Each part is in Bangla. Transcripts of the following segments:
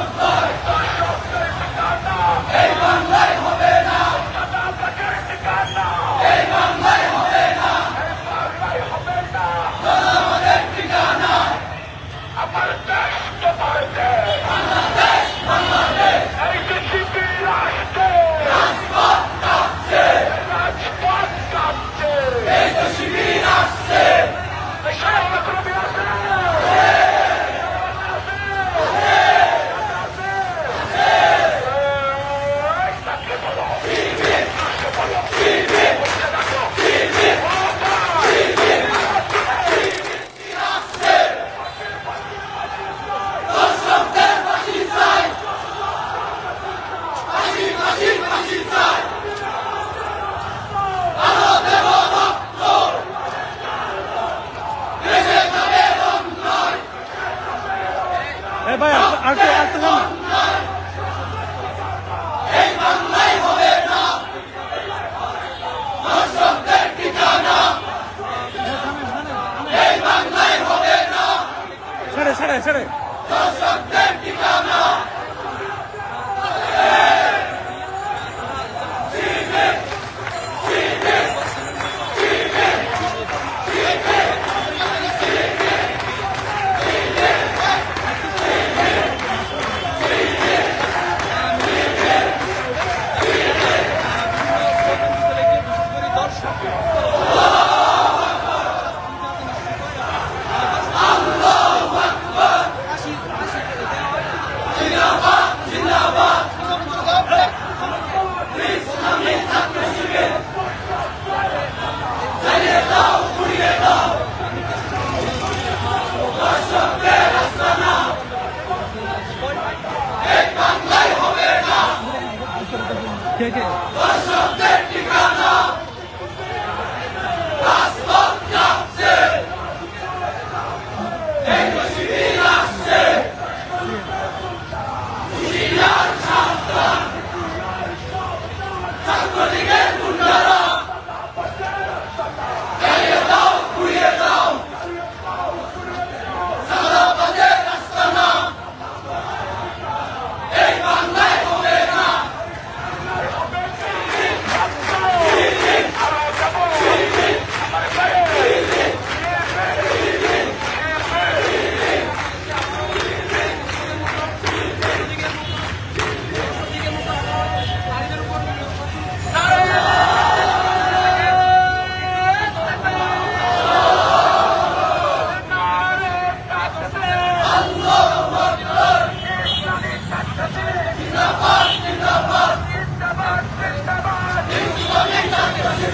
Oh! ভাই আর একটু- একটু ছেড়ে ছেড়ে ছেড়ে। কে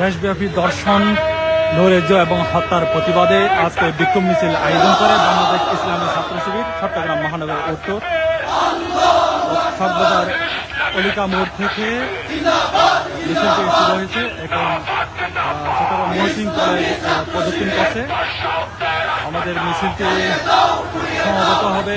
দেশব্যাপী দর্শন, নৈরাজ্য এবং হত্যার প্রতিবাদে আজকে বিক্ষোভ মিছিল আয়োজন করে বাংলাদেশ ইসলামী ছাত্র শিবির, চট্টগ্রাম মহানগর উত্তর সর্বদার অলিকা মোড় থেকে মিছিলটি শুরু হয়েছে এখন চট্টগ্রাম মহসিং প্রদক্ষিণ করছে আমাদের মিছিলটি সমাগত হবে।